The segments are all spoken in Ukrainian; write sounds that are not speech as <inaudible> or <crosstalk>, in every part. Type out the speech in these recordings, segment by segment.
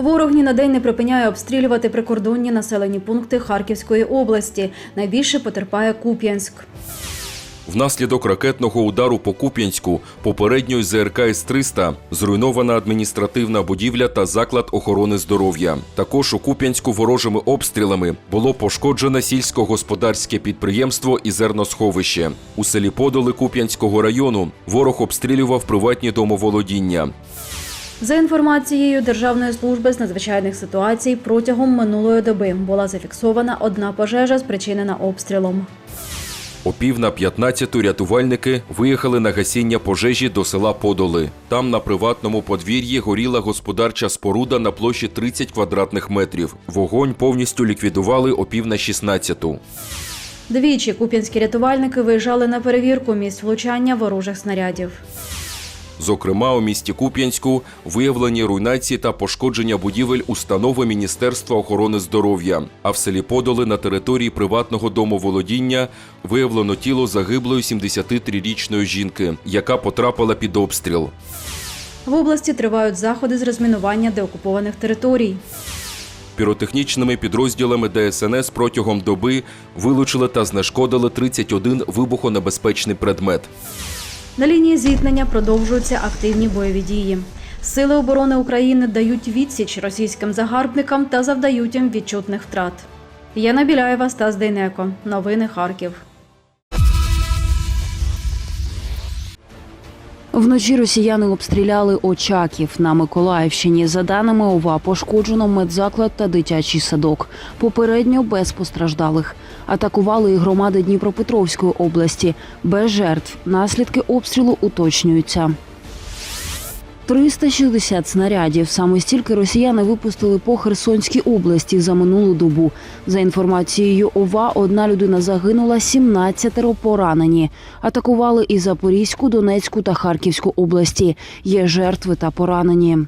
Ворог ні на день не припиняє обстрілювати прикордонні населені пункти Харківської області. Найбільше потерпає Куп'янськ. Внаслідок ракетного удару по Куп'янську, попередньої ЗРК С-300, зруйнована адміністративна будівля та заклад охорони здоров'я. Також у Куп'янську ворожими обстрілами було пошкоджене сільськогосподарське підприємство і зерносховище. У селі Подоли Куп'янського району ворог обстрілював приватні домоволодіння. За інформацією Державної служби з надзвичайних ситуацій, протягом минулої доби була зафіксована одна пожежа, спричинена обстрілом. О пів на 15 рятувальники виїхали на гасіння пожежі до села Подоли. Там на приватному подвір'ї горіла господарча споруда на площі 30 квадратних метрів. Вогонь повністю ліквідували о пів на 16. Двічі куп'янські рятувальники виїжджали на перевірку місць влучання ворожих снарядів. Зокрема, у місті Куп'янську виявлені руйнації та пошкодження будівель установи Міністерства охорони здоров'я. А в селі Подоли на території приватного домоволодіння виявлено тіло загиблої 73-річної жінки, яка потрапила під обстріл. В області тривають заходи з розмінування деокупованих територій. Піротехнічними підрозділами ДСНС протягом доби вилучили та знешкодили 31 вибухонебезпечний предмет. На лінії зіткнення продовжуються активні бойові дії. Сили оборони України дають відсіч російським загарбникам та завдають їм відчутних втрат. Яна Біляєва, Стас Дейнеко. Новини Харків. Вночі росіяни обстріляли Очаків на Миколаївщині. За даними ОВА, пошкоджено медзаклад та дитячий садок. Попередньо без постраждалих. Атакували і громади Дніпропетровської області. Без жертв. Наслідки обстрілу уточнюються. 360 снарядів. Саме стільки росіяни випустили по Херсонській області за минулу добу. За інформацією ОВА, одна людина загинула, 17 поранені. Атакували і Запорізьку, Донецьку та Харківську області. Є жертви та поранені.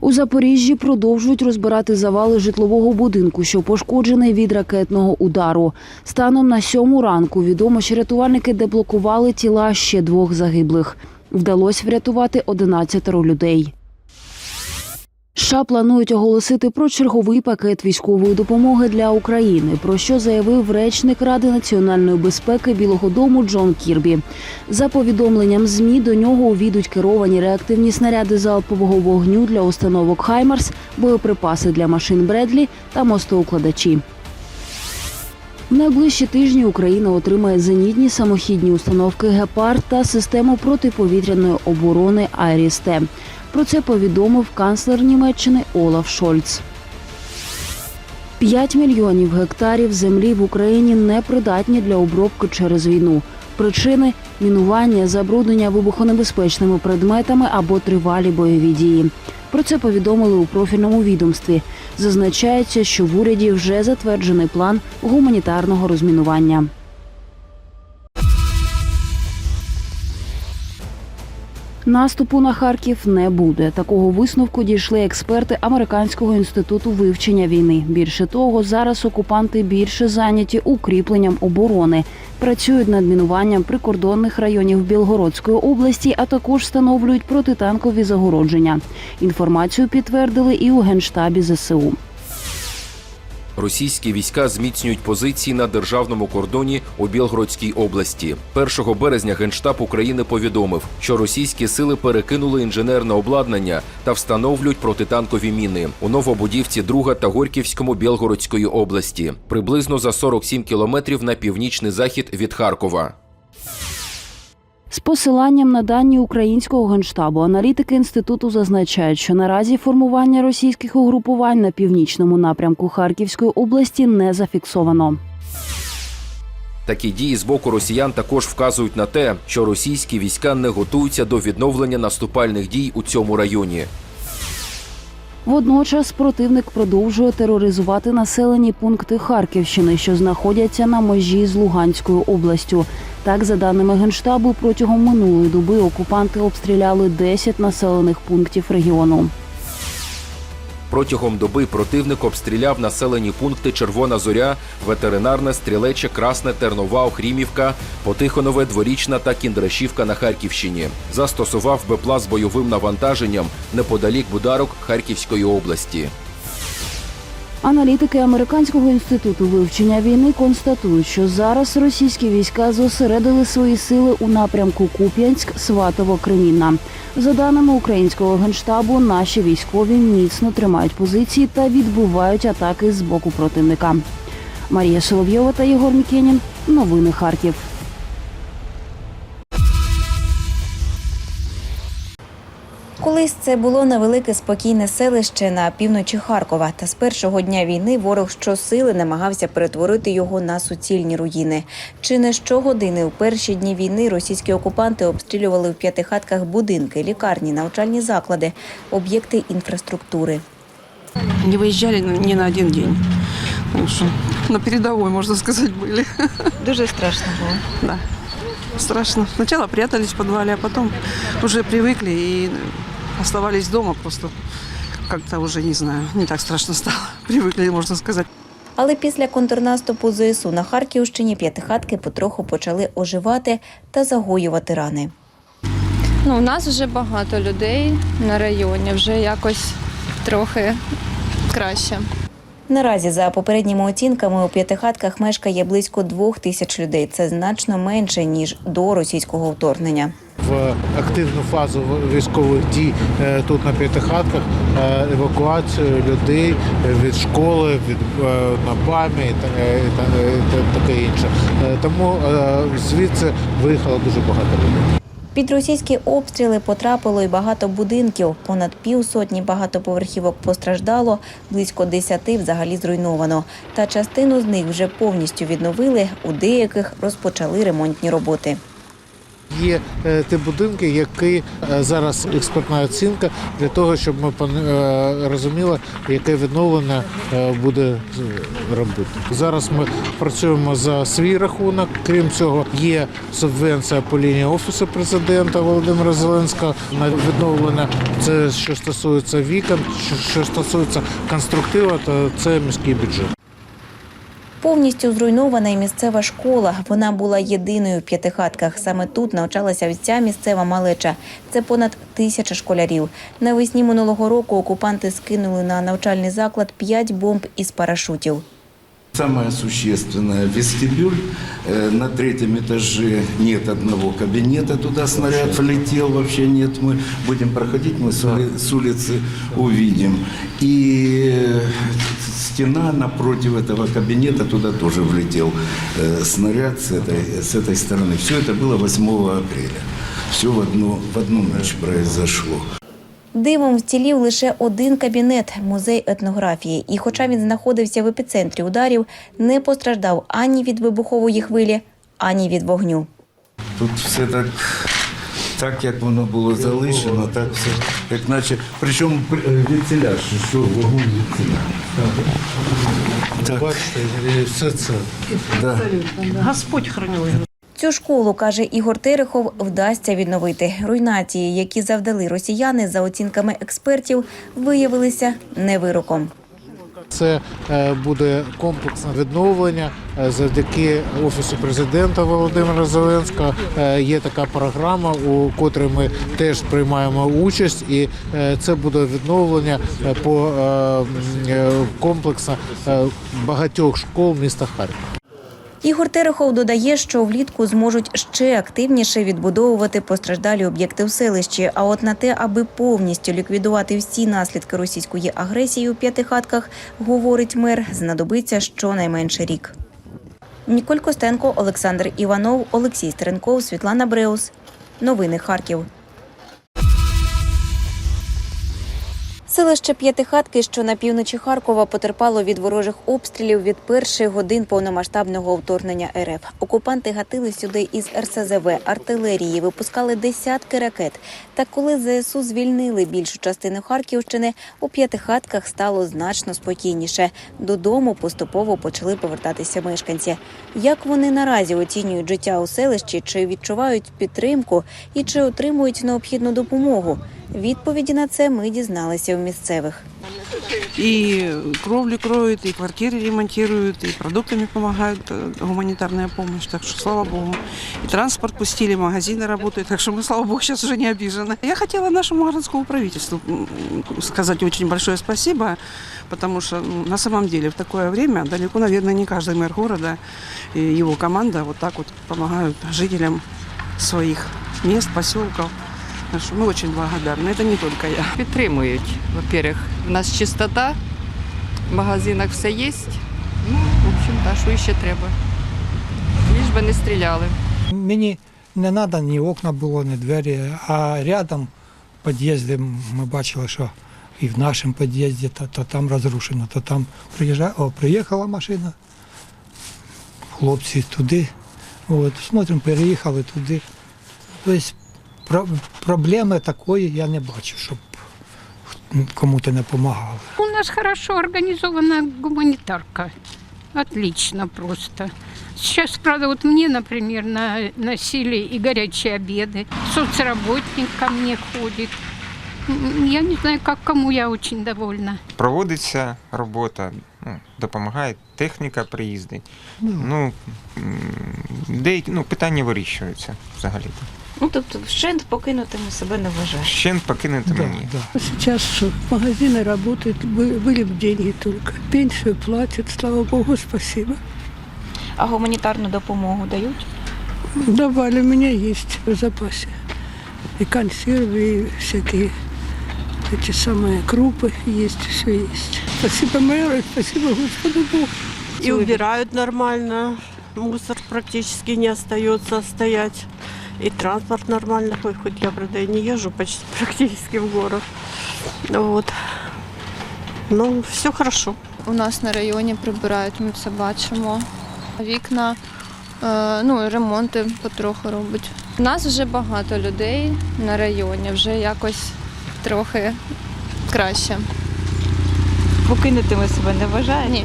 У Запоріжжі продовжують розбирати завали житлового будинку, що пошкоджений від ракетного удару. Станом на сьому ранку відомо, що рятувальники деблокували тіла ще двох загиблих. Вдалося врятувати 11 людей. США планують оголосити про черговий пакет військової допомоги для України, про що заявив речник Ради національної безпеки Білого Дому Джон Кірбі. За повідомленням змі до нього увійдуть керовані реактивні снаряди залпового вогню для установок Хаймарс, боєприпаси для машин Бредлі та мостоукладачі. В найближчі тижні Україна отримає зенітні самохідні установки Гепард та систему протиповітряної оборони Айрісте. Про це повідомив канцлер Німеччини Олаф Шольц. 5 мільйонів гектарів землі в Україні непридатні для обробки через війну. Причини мінування, забруднення вибухонебезпечними предметами або тривалі бойові дії. Про це повідомили у профільному відомстві. Зазначається, що в уряді вже затверджений план гуманітарного розмінування. Наступу на Харків не буде. Такого висновку дійшли експерти Американського інституту вивчення війни. Більше того, зараз окупанти більше зайняті укріпленням оборони, працюють над мінуванням прикордонних районів Білгородської області, а також встановлюють протитанкові загородження. Інформацію підтвердили і у генштабі ЗСУ. Російські війська зміцнюють позиції на державному кордоні у Білгородській області. 1 березня Генштаб України повідомив, що російські сили перекинули інженерне обладнання та встановлюють протитанкові міни у Новобудівці, Друга та Горьківському Білгородської області, приблизно за 47 кілометрів на північний захід від Харкова. З посиланням на дані українського генштабу аналітики інституту зазначають, що наразі формування російських угрупувань на північному напрямку Харківської області не зафіксовано. Такі дії з боку росіян також вказують на те, що російські війська не готуються до відновлення наступальних дій у цьому районі. Водночас противник продовжує тероризувати населені пункти Харківщини, що знаходяться на межі з Луганською областю. Так, за даними генштабу, протягом минулої доби окупанти обстріляли 10 населених пунктів регіону. Протягом доби противник обстріляв населені пункти Червона Зоря, ветеринарне, стрілече, Красне, Тернова, Охрімівка, Потихонове, Дворічна та Кіндрашівка на Харківщині. Застосував БПЛА з бойовим навантаженням неподалік Бударок Харківської області. Аналітики Американського інституту вивчення війни констатують, що зараз російські війська зосередили свої сили у напрямку Куп'янськ, Сватово, Кремінна. За даними українського генштабу, наші військові міцно тримають позиції та відбувають атаки з боку противника. Марія Соловйова та Єгор Мікенін. Новини Харків. Колись це було невелике спокійне селище на півночі Харкова. Та з першого дня війни ворог щосили намагався перетворити його на суцільні руїни. Чи не щогодини у перші дні війни російські окупанти обстрілювали в п'ятихатках будинки, лікарні, навчальні заклади, об'єкти інфраструктури. Не выезжали ни на один день. Так что на передовой, можно сказать, были. <laughs> Дуже страшно було. Да. Страшно. Сначала прятались в подвале, а потом уже привыкли и оставались дома просто. Как-то уже, не знаю, не так страшно стало. <laughs> Привыкли, можно сказать. Але після контрнаступу ЗСУ на Харківщині п'ятихатки потроху почали оживати та загоювати рани. Ну, у нас вже багато людей на районі, вже якось трохи краще. Наразі, за попередніми оцінками, у п'ятихатках мешкає близько двох тисяч людей. Це значно менше ніж до російського вторгнення. в активну фазу військових дій е, тут на п'ятихатках е, евакуацію людей від школи, від е, на БАМі і та- та- та- таке інше. Тому звідси виїхало дуже багато людей. Під російські обстріли потрапило і багато будинків. Понад півсотні багатоповерхівок постраждало, близько десяти взагалі зруйновано. Та частину з них вже повністю відновили. У деяких розпочали ремонтні роботи. Є е, ті будинки, які е, зараз експертна оцінка для того, щоб ми е, розуміли, яке відновлення буде робити. Зараз ми працюємо за свій рахунок. Крім цього, є субвенція по лінії офісу президента Володимира Зеленського на відновлення. Це що стосується вікон, що стосується конструктива, то це міський бюджет. Повністю зруйнована і місцева школа. Вона була єдиною в п'ятихатках. Саме тут навчалася вся місцева малеча. Це понад тисяча школярів. Навесні минулого року окупанти скинули на навчальний заклад п'ять бомб із парашутів. Самое существенное – вестибюль. Э, На третьем этаже нет одного кабинета, туда снаряд влетел, вообще нет. Мы будем проходить, мы с ули- с улицы увидим. И э, стена напротив этого кабинета, туда тоже влетел э, снаряд с этой, с этой стороны. Все это было 8 апреля. Все в одну, в одну ночь произошло. Дивом вцілів лише один кабінет музей етнографії. І, хоча він знаходився в епіцентрі ударів, не постраждав ані від вибухової хвилі, ані від вогню. Тут все так, так як воно було залишено, так все, як наче. Причому е, вентиляж, що вогонь вентиляж. Бачите, все це да. Господь хранил их. Цю школу, каже Ігор Терехов, вдасться відновити. Руйнації, які завдали росіяни, за оцінками експертів, виявилися не вироком. Це е, буде комплексне відновлення е, завдяки офісу президента Володимира Зеленського. Е, Є така програма, у котрій ми теж приймаємо участь, і це буде відновлення по е, багатьох школ міста Харкова. Ігор Терехов додає, що влітку зможуть ще активніше відбудовувати постраждалі об'єкти в селищі. А от на те, аби повністю ліквідувати всі наслідки російської агресії у п'ятихатках, говорить мер, знадобиться щонайменше рік. Ніколь Костенко, Олександр Іванов, Олексій Стеренков, Світлана Бреус. Новини Харків. Селище П'ятихатки, що на півночі Харкова, потерпало від ворожих обстрілів від перших годин повномасштабного вторгнення РФ. Окупанти гатили сюди із РСЗВ, артилерії, випускали десятки ракет. Та коли ЗСУ звільнили більшу частину Харківщини, у П'ятихатках стало значно спокійніше. Додому поступово почали повертатися мешканці. Як вони наразі оцінюють життя у селищі, чи відчувають підтримку і чи отримують необхідну допомогу? Відповіді на це ми дізналися у місцевих. И кровлю кроют, и квартиры ремонтируют, и продуктами помогают, э, гуманитарная помощь. Так что, слава богу. И транспорт пустили, магазины работают. Так что мы, слава богу, сейчас уже не обижены. Я хотела нашему городскому правительству м, сказать очень большое спасибо, потому что ну, на самом деле в такое время далеко, наверное, не каждый мэр города и его команда вот так вот помогают жителям своих мест, поселков. Так что мы очень благодарны. Это не только я. Підтримують. Во-первых, у нас чистота, в магазинах все є. Ну, в общем, та що ще треба. Ліж би не стріляли. Мені не треба ні окна було, ні двері, а рядом під'їзди ми бачили, що і в нашому під'їзді, то, то там розрушено, то там приїжджає, о, приїхала машина, хлопці туди, от, смотримо, переїхали туди. Тобто про, проблеми такої я не бачу, щоб кому-то не допомагали. У нас хорошо организована гуманитарка. Отлично просто. Сейчас, правда, вот мне, например, на, носили и горячие обеды. Соцработник ко мне ходит. Я не знаю, как кому, я очень довольна. проводиться робота, ну, допомагає техніка приїздить. Ну, м, деякі ну, питання вирішуються взагалі. Ну тобто, вщент покинутими себе не вважаю. Ще покинути Да, мені. да. Сейчас что, магазины работают, бы- были бы деньги только. Пенсию платят, слава богу, спасибо. А гуманітарну допомогу дають? Давали, у меня есть в запасе. И консервы, и всякие эти самые крупы есть, все есть. Спасибо мэру, спасибо Господу Богу. И убирают нормально. Мусор практически не остается стоять. И транспорт нормально, хоть, хоть я, правда, и не езжу почти <laughs> практически в город. Вот. Ну, все хорошо. У нас на районі прибирають, ми це бачимо. Вікна, е, ну, ремонти потроху роблять. У нас вже багато людей на районі, вже якось трохи краще. Покинутими себе не вважають? Ні.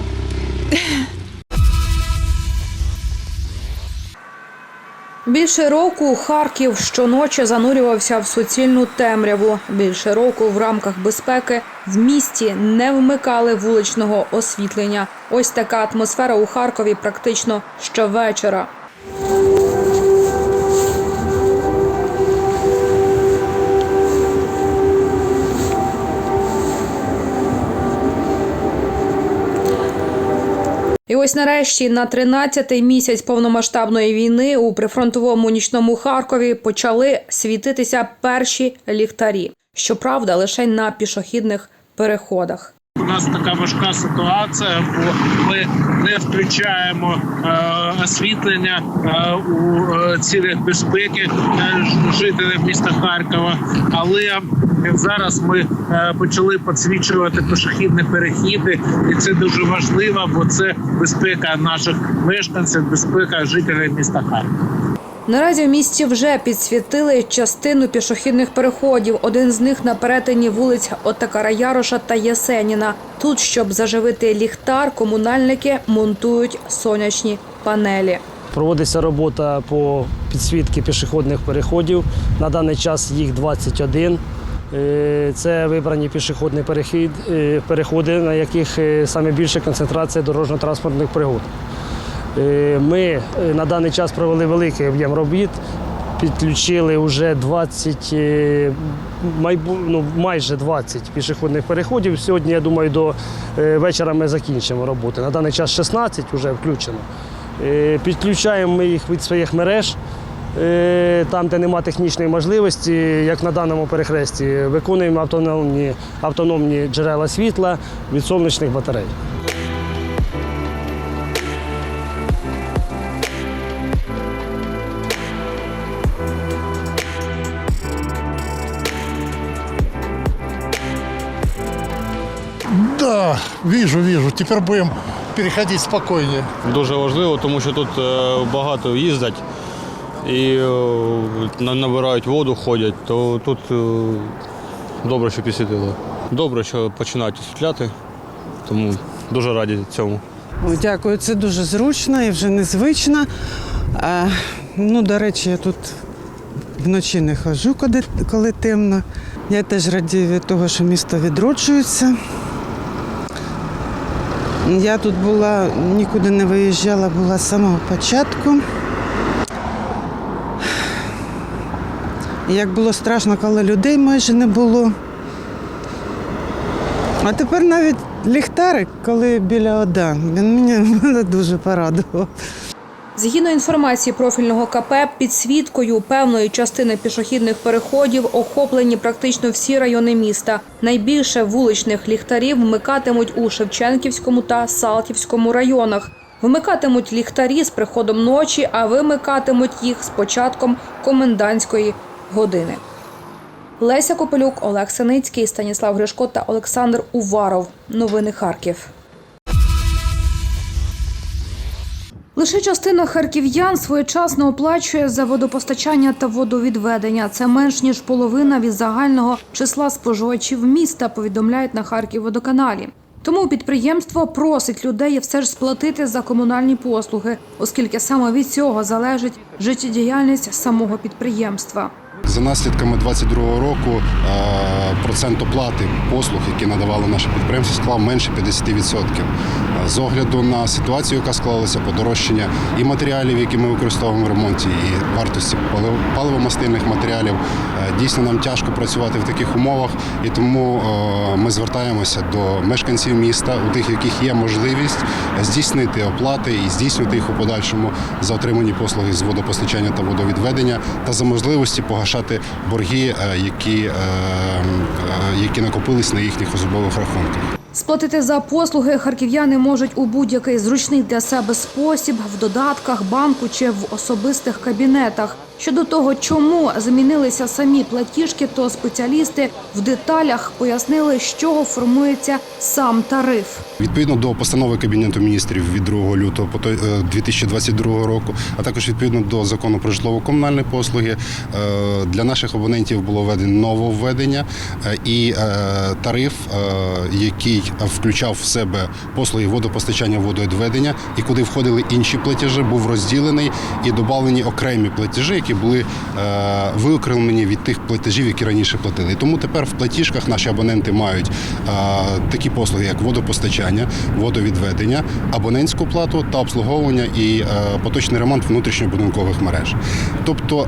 Більше року Харків щоночі занурювався в суцільну темряву. Більше року в рамках безпеки в місті не вмикали вуличного освітлення. Ось така атмосфера у Харкові практично щовечора. І ось нарешті на 13-й місяць повномасштабної війни у прифронтовому нічному Харкові почали світитися перші ліхтарі. Щоправда, лише на пішохідних переходах. У нас така важка ситуація, бо ми не включаємо е, освітлення е, у е, цілях безпеки е, жителів міста Харкова. Але зараз ми е, почали підсвічувати пішохідні перехіди, і це дуже важливо, бо це безпека наших мешканців, безпека жителів міста Харкова. Наразі в місті вже підсвітили частину пішохідних переходів. Один з них на перетині вулиць Отакара Яроша та Єсеніна. Тут, щоб заживити ліхтар, комунальники монтують сонячні панелі. Проводиться робота по підсвітці пішохідних переходів. На даний час їх 21. Е, Це вибрані пішохідні перехід, е, переходи, на яких е, саме більша концентрація дорожньо-транспортних пригод. Е, Ми е, на даний час провели великий об'єм робіт, підключили вже 20, е, ну, майже 20 пішохідних переходів. Сьогодні, я думаю, до вечора ми закінчимо роботу. На даний час 16 вже включено. Підключаємо ми їх від своїх мереж. Там, де немає технічної можливості, як на даному перехресті, виконуємо автономні, автономні джерела світла від сонячних батарей. Вижу, вижу. Тепер будемо переходити спокійніше. Дуже важливо, тому що тут е, багато їздять і е, набирають воду, ходять, то тут е, добре, що підсвітили. Добре, що починають освітляти, тому дуже раді цьому. Дякую, це дуже зручно і вже незвично. А, ну, до речі, я тут Вночі не ходжу, коли, коли темно. Я теж радію від того, що місто відроджується. Я тут була, нікуди не виїжджала, була з самого початку. Як було страшно, коли людей майже не було. А тепер навіть ліхтарик, коли біля ОДА, він <laughs> мене дуже порадував. Згідно інформації профільного КП, підсвіткою певної частини пішохідних переходів охоплені практично всі райони міста. Найбільше вуличних ліхтарів вмикатимуть у Шевченківському та Салтівському районах. Вмикатимуть ліхтарі з приходом ночі, а вимикатимуть їх з початком комендантської години. Леся Копелюк, Олег Синицький, Станіслав Гришко та Олександр Уваров. Новини Харків. Лише частина харків'ян своєчасно оплачує за водопостачання та водовідведення. Це менш ніж половина від загального числа споживачів міста, повідомляють на Харківводоканалі. Тому підприємство просить людей все ж сплатити за комунальні послуги, оскільки саме від цього залежить життєдіяльність самого підприємства. За наслідками 2022 року е, процент оплати послуг, які надавало наше підприємство, склав менше 50%. Е, З огляду на ситуацію, яка склалася, подорожчання і матеріалів, які ми використовуємо в ремонті, і вартості паливомастильних матеріалів, е, дійсно нам тяжко працювати в таких умовах, і тому ми звертаємося до мешканців міста, у тих, яких є можливість здійснити оплати і здійснювати їх у подальшому за отримані послуги з водопостачання та водовідведення, та за можливості погашати борги, е, які, е, е, які накопились на їхніх особових рахунках. Сплатити за послуги харків'яни можуть у будь-який зручний для себе спосіб в додатках, банку чи в особистих кабінетах. Щодо того, чому змінилися самі платіжки, то спеціалісти в деталях пояснили, з чого формується сам тариф. Відповідно до постанови Кабінету міністрів від 2 лютого по той- е, 2022 року, а також відповідно до закону про житлово-комунальні послуги, е, для наших абонентів було введено нововведення е, і тариф, який включав в себе послуги водопостачання, водовідведення, і куди входили інші платежі, був розділений і додавлені окремі платежі, які були е, виокремлені від тих платежів, які раніше платили. Тому тепер в платіжках наші абоненти мають е, такі послуги, як водопостачання, водовідведення, абонентську плату та обслуговування і е, поточний ремонт внутрішньобудинкових мереж. Тобто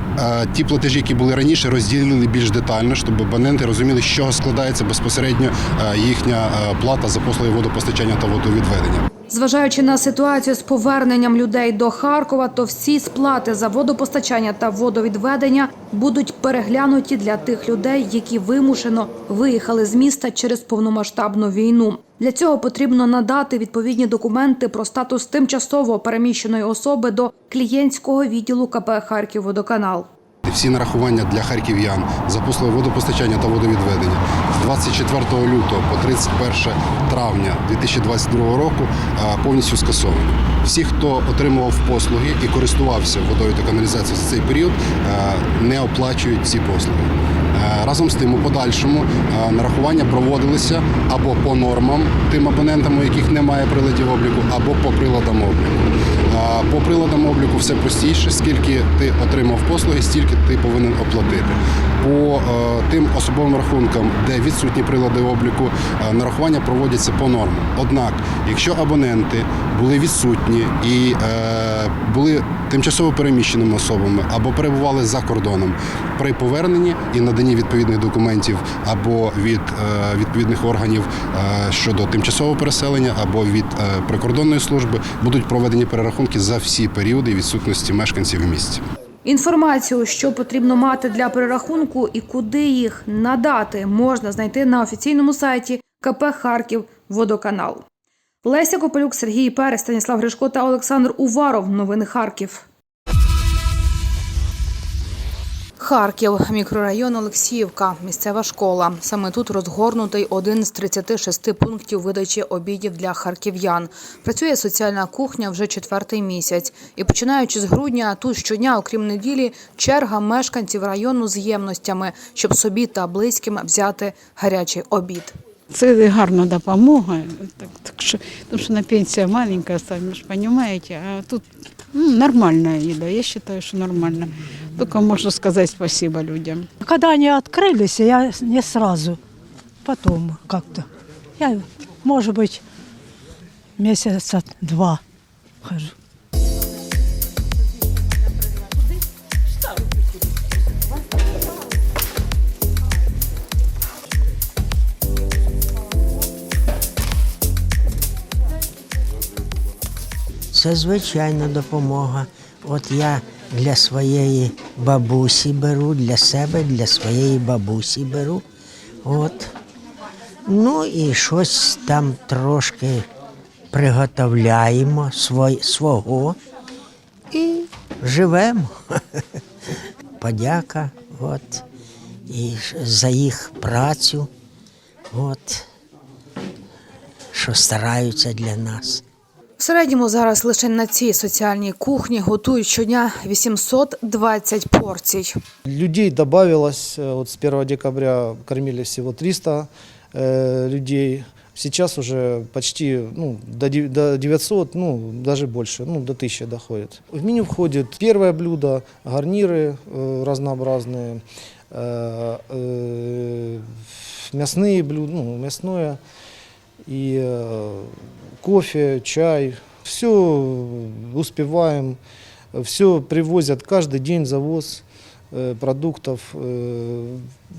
ті платежі, які були раніше, розділили більш детально, щоб абоненти розуміли, з чого складається безпосередньо їхня плата за послуги водопостачання та водовідведення. Зважаючи на ситуацію з поверненням людей до Харкова, то всі сплати за водопостачання та водовідведення будуть переглянуті для тих людей, які вимушено виїхали з міста через повномасштабну війну. Для цього потрібно надати відповідні документи про статус тимчасово переміщеної особи до клієнтського відділу КП «Харківводоканал». Всі нарахування для харків'ян за послуги водопостачання та водовідведення з 24 лютого по 31 травня 2022 року повністю скасовані. Всі, хто отримував послуги і користувався водою та каналізацією за цей період, не оплачують ці послуги. Е, Разом з тим, у подальшому е, нарахування проводилися або по нормам тим абонентам, у яких немає приладів обліку, або по приладам обліку. По приладам обліку все простіше, скільки ти отримав послуги, стільки ти повинен оплатити. По е, тим особовим рахункам, де відсутні прилади обліку, е, нарахування проводяться по нормам. Однак, якщо абоненти були відсутні і е, були тимчасово переміщеними особами або перебували за кордоном при поверненні і наданні відповідних документів або від відповідних органів щодо тимчасового переселення, або від прикордонної служби будуть проведені перерахунки за всі періоди відсутності мешканців в місті. Інформацію, що потрібно мати для перерахунку і куди їх надати, можна знайти на офіційному сайті КП Харків Водоканал. Леся Копелюк, Сергій Перес, Станіслав Гришко та Олександр Уваров. Новини Харків. Харків, мікрорайон Олексіївка, місцева школа. Саме тут розгорнутий один з 36 пунктів видачі обідів для харків'ян. Працює соціальна кухня вже четвертий місяць. І починаючи з грудня, тут щодня, окрім неділі, черга мешканців району з ємностями, щоб собі та близьким взяти гарячий обід. Це гарна допомога, так, так що, тому що на пенсія маленька, самі ж розумієте, а тут ну, нормальна їда, я вважаю, що нормально. Тільки можна сказати спасибо людям. Когда они открылись, я не сразу, потом как-то. Я, может быть, месяца два хожу. Це звичайна допомога. От я для своєї бабусі беру, для себе, для своєї бабусі беру. От. Ну і щось там трошки приготовляємо свой, свого і живемо. <laughs> Подяка от, і за їх працю, от, що стараються для нас. В середньому зараз лише на цій соціальній кухні готують щодня 820 порцій. Людей добавилось, э, вот с 1 декабря кормили всего 300 э, людей. Сейчас уже почти ну, до дев- до 900, ну, даже больше, ну, до 1000 доходит. В меню входит первое блюдо, гарниры э, разнообразные, э, э, мясные блюда, ну, мясное, и э, кофе, чай. Все успеваем, все привозят каждый день завоз э, продуктов,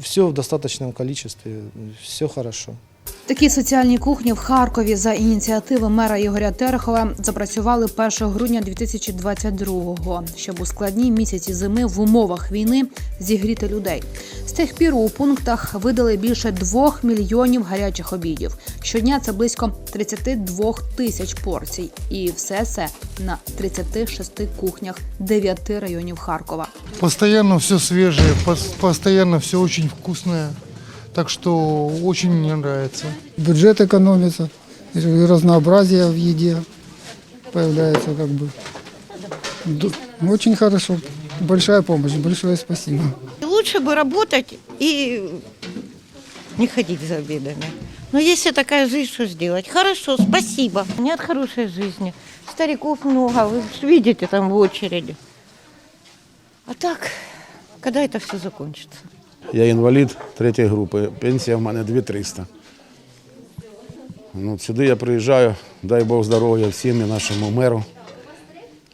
все в достаточном количестве, все хорошо. Такі соціальні кухні в Харкові за ініціативи мера Ігоря Терехова запрацювали 1 грудня 2022-го, щоб у складні місяці зими в умовах війни зігріти людей. З тих пір у пунктах видали більше 2 мільйонів гарячих обідів. Щодня це близько 32 тисяч порцій. І все це на 36 кухнях 9 районів Харкова. Постоянно все пос- постоянно все очень вкусное. Так что очень мне нравится. Бюджет экономится, и разнообразие в еде появляется как бы. Очень хорошо. Большая помощь, большое спасибо. Лучше бы работать и не ходить за обедами. Но если такая жизнь, что сделать? Хорошо, спасибо. Нет хорошей жизни. Стариков много, вы видите там в очереди. А так, когда это все закончится? Я інвалід третьої групи, пенсія в мене 2300. Ну, сюди я приїжджаю, дай Бог здоров'я всім і нашому меру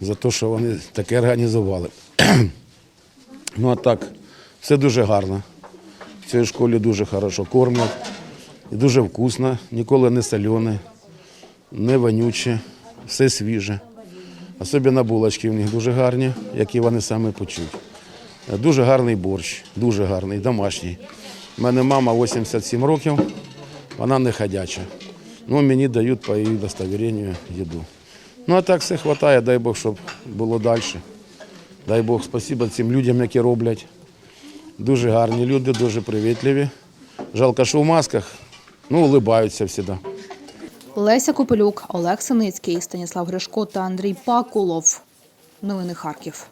за те, що вони таке організували. <clears throat> ну а так, все дуже гарно. В цій школі дуже хорошо кормлять, і дуже вкусно, ніколи не солене, не вонюче, все свіже. Особливо булочки в них дуже гарні, які вони саме почуть. Дуже гарний борщ, дуже гарний, домашній. У мене мама 87 років, вона не ходяча. Ну, мені дають по її удостоверенню їду. Ну, а так все вистачає, дай Бог, щоб було далі. Дай Бог, спасибо цим людям, які роблять. Дуже гарні люди, дуже привітливі. Жалко, що в масках, ну, улибаються завжди. Леся Копелюк, Олег Синицький, Станіслав Гришко та Андрій Пакулов. Новини Харків.